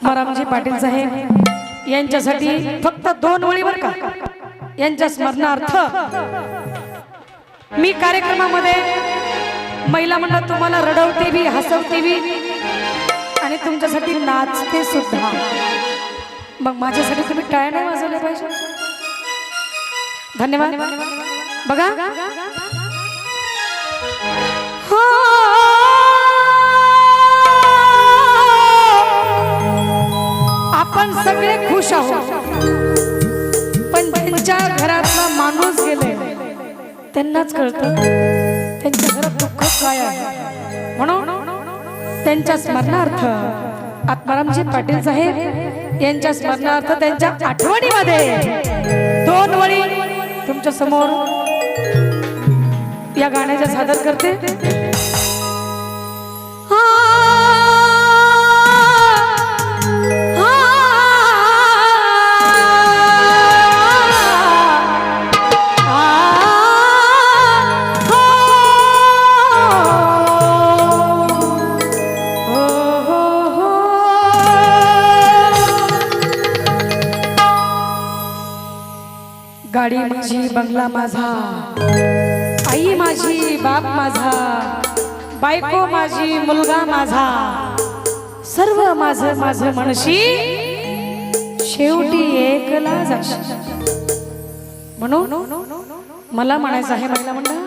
रामजी पाटील साहेब यांच्यासाठी फक्त दोन ओळीवर का? यांच्या स्मरणार्थ मी कार्यक्रमामध्ये महिला मंडळ तुम्हाला रडवते बी हसवते बी आणि तुमच्यासाठी नाचते सुद्धा. मग माझ्यासाठी तुम्ही टाळ्या नाही वाजवल्या पाहिजे? धन्यवाद. बघा. आपण त्यांनाच कळतं. त्यांच्या घरात दुःख काय आहे? म्हणून त्यांच्या स्मरणार्थ आत्मारामजी पाटील साहेब यांच्या स्मरणार्थ त्यांच्या आठवणीमध्ये दोन वळी तुमच्यासमोर या गाण्याच्या सादर करते. गाडी माझी बंगला माझा. आई माझी बाप माझा. बायको माझी मुलगा माझा. सर्व माझं माझं म्हणशी शेवटी एकला म्हणून मला म्हणायचं आहे महिला म्हणणं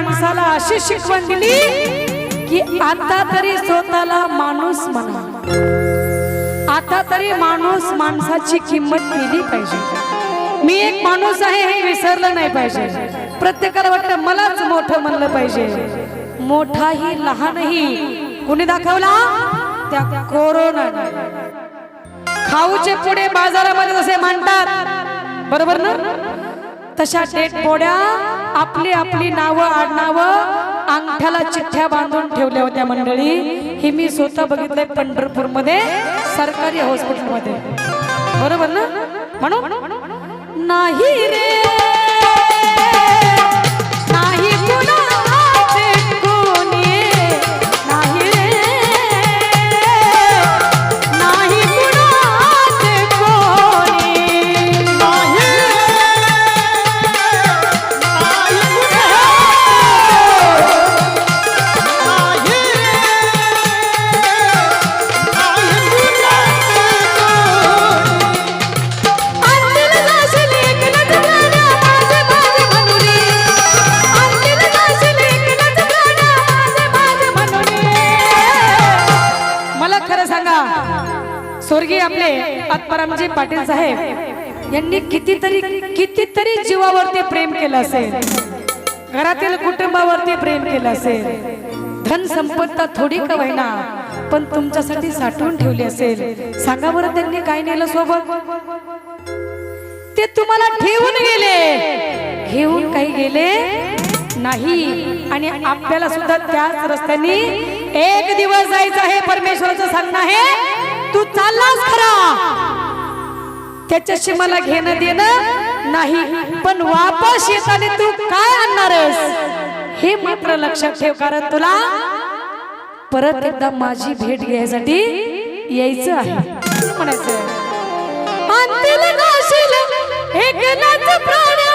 माणसाला अशी शिकवण दिली की आता तरी स्वतःला माणूस म्हणा. आता तरी माणूस माणसाची किंमत केली पाहिजे. मी एक माणूस आहे हे विसरलं नाही पाहिजे. प्रत्येकाला वाटतं मलाच मोठं म्हणलं पाहिजे. मोठाही लहानही. कुणी दाखवला? त्या कोरोना. खाऊचे पुढे बाजारामध्ये जसे मांडतात. बरोबर ना? तशा डेट पोड्या आपली आपली नावं आडनावं अंगठ्याला चिठ्ठ्या बांधून ठेवल्या होत्या मंडळी. हे मी स्वतः बघितलंय पंढरपूरमध्ये सरकारी हॉस्पिटलमध्ये बरोबर ना? म्हणून? नाही रे. मला खरं सांगा स्वर्गीय आपले आत्मारामजी पाटील साहेब यांनी कितीतरी कितीतरी जीवावरती प्रेम केलं असेल. घरातील कुटुंबावरती प्रेम केलं असेल. धन संपत्ता थोडी का होईना पण तुमच्यासाठी साठवून ठेवली असेल. सांगा बरं त्यांनी काय नेलं सोबत? ते तुम्हाला ठेवून गेले. घेऊन काही गेले नाही. आणि आपल्याला सुद्धा त्याच रस्त्याने एक दिवस जायचं आहे परमेश्वराचं सांगणं आहे. तू चाललास खरा. त्याच्याशी मला घेणं देणं नाही पण वापस येताना तू काय आणणारस हे मात्र लक्षात ठेव कारण तुला परत एकदा माझी भेट घ्यायसाठी यायचं आहे. म्हणायचं. एक प्राण.